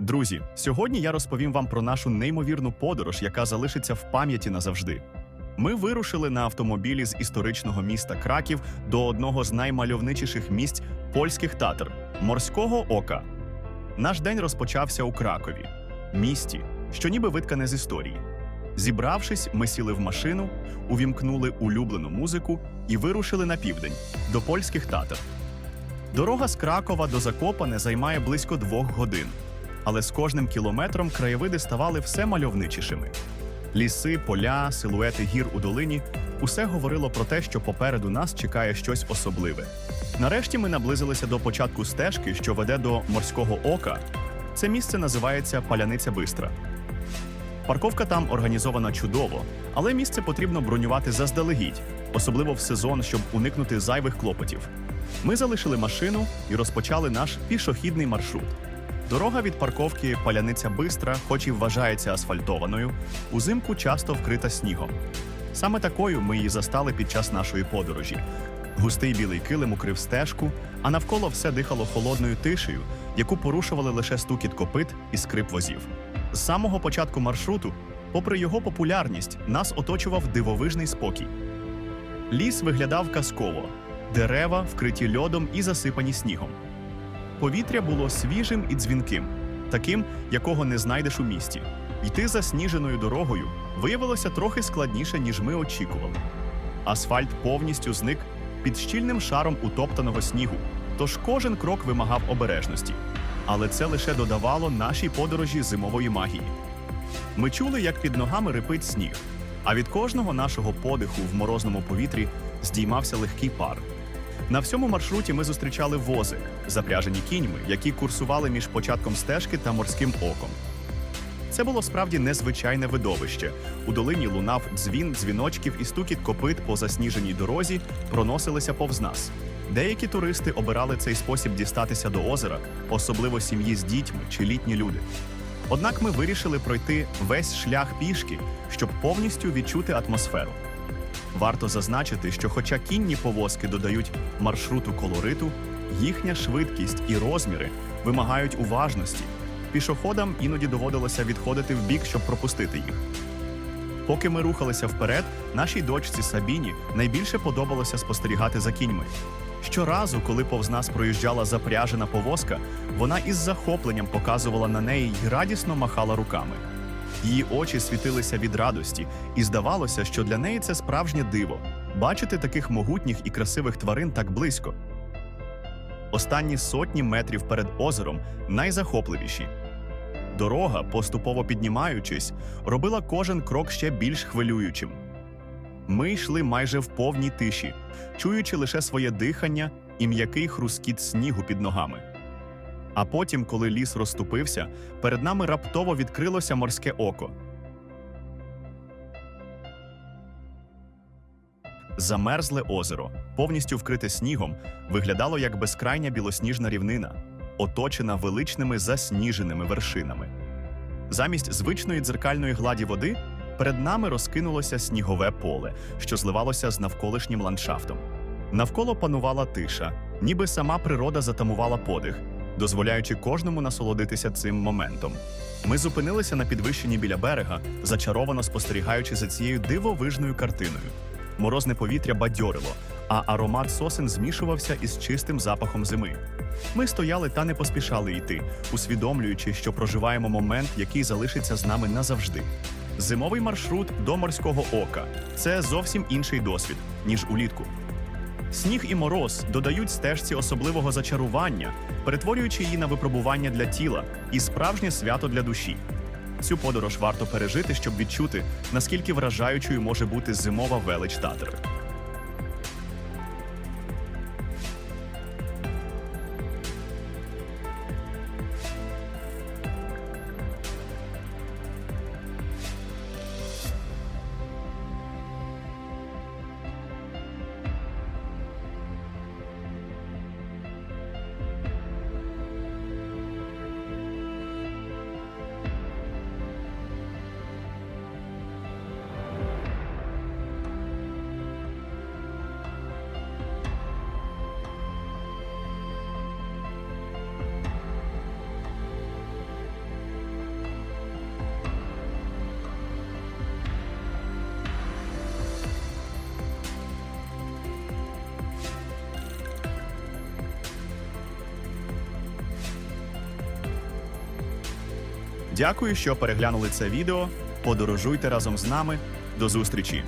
Друзі, сьогодні я розповім вам про нашу неймовірну подорож, яка залишиться в пам'яті назавжди. Ми вирушили на автомобілі з історичного міста Краків до одного з наймальовничіших місць польських татар морського ока. Наш день розпочався у Кракові, місті, що ніби виткане з історії. Зібравшись, ми сіли в машину, увімкнули улюблену музику і вирушили на південь до польських татар. Дорога з Кракова до Закопане займає близько двох годин, але з кожним кілометром краєвиди ставали все мальовничішими. Ліси, поля, силуети гір у долині усе говорило про те, що попереду нас чекає щось особливе. Нарешті ми наблизилися до початку стежки, що веде до морського ока. Це місце називається Паляниця Бистра. Парковка там організована чудово, але місце потрібно бронювати заздалегідь, особливо в сезон, щоб уникнути зайвих клопотів. Ми залишили машину і розпочали наш пішохідний маршрут. Дорога від парковки Паляниця Бистра, хоч і вважається асфальтованою, узимку часто вкрита снігом. Саме такою ми її застали під час нашої подорожі. Густий білий килим укрив стежку, а навколо все дихало холодною тишею, яку порушували лише стукіт копит і скрип возів. З самого початку маршруту, попри його популярність, нас оточував дивовижний спокій. Ліс виглядав казково, дерева вкриті льодом і засипані снігом. Повітря було свіжим і дзвінким, таким, якого не знайдеш у місті. Йти засніженою дорогою виявилося трохи складніше, ніж ми очікували. Асфальт повністю зник під щільним шаром утоптаного снігу, тож кожен крок вимагав обережності. Але це лише додавало нашій подорожі зимової магії. Ми чули, як під ногами рипить сніг, а від кожного нашого подиху в морозному повітрі здіймався легкий пар. На всьому маршруті ми зустрічали вози, запряжені кіньми, які курсували між початком стежки та морським оком. Це було справді незвичайне видовище. У долині лунав дзвін дзвіночків і стукіт копит по засніженій дорозі проносилися повз нас. Деякі туристи обирали цей спосіб дістатися до озера, особливо сім'ї з дітьми чи літні люди. Однак ми вирішили пройти весь шлях пішки, щоб повністю відчути атмосферу. Варто зазначити, що хоча кінні повозки додають маршруту колориту, їхня швидкість і розміри вимагають уважності. Пішоходам іноді доводилося відходити в бік, щоб пропустити їх. Поки ми рухалися вперед, нашій дочці Сабіні найбільше подобалося спостерігати за кіньми. Щоразу, коли повз нас проїжджала запряжена повозка, вона із захопленням показувала на неї й радісно махала руками. Її очі світилися від радості, і здавалося, що для неї це справжнє диво бачити таких могутніх і красивих тварин так близько. Останні сотні метрів перед озером найзахопливіші. Дорога, поступово піднімаючись, робила кожен крок ще більш хвилюючим. Ми йшли майже в повній тиші, чуючи лише своє дихання і м'який хрускіт снігу під ногами. А потім, коли ліс розступився, перед нами раптово відкрилося морське око. Замерзле озеро, повністю вкрите снігом, виглядало як безкрайня білосніжна рівнина, оточена величними засніженими вершинами. Замість звичної дзеркальної гладі води перед нами розкинулося снігове поле, що зливалося з навколишнім ландшафтом. Навколо панувала тиша, ніби сама природа затамувала подих, дозволяючи кожному насолодитися цим моментом. Ми зупинилися на підвищенні біля берега, зачаровано спостерігаючи за цією дивовижною картиною. Морозне повітря бадьорило, а аромат сосен змішувався із чистим запахом зими. Ми стояли та не поспішали йти, усвідомлюючи, що проживаємо момент, який залишиться з нами назавжди. Зимовий маршрут до морського ока це зовсім інший досвід, ніж улітку. Сніг і мороз додають стежці особливого зачарування, перетворюючи її на випробування для тіла і справжнє свято для душі. Цю подорож варто пережити, щоб відчути, наскільки вражаючою може бути зимова велич Татр. Дякую, що переглянули це відео. Подорожуйте разом з нами. До зустрічі!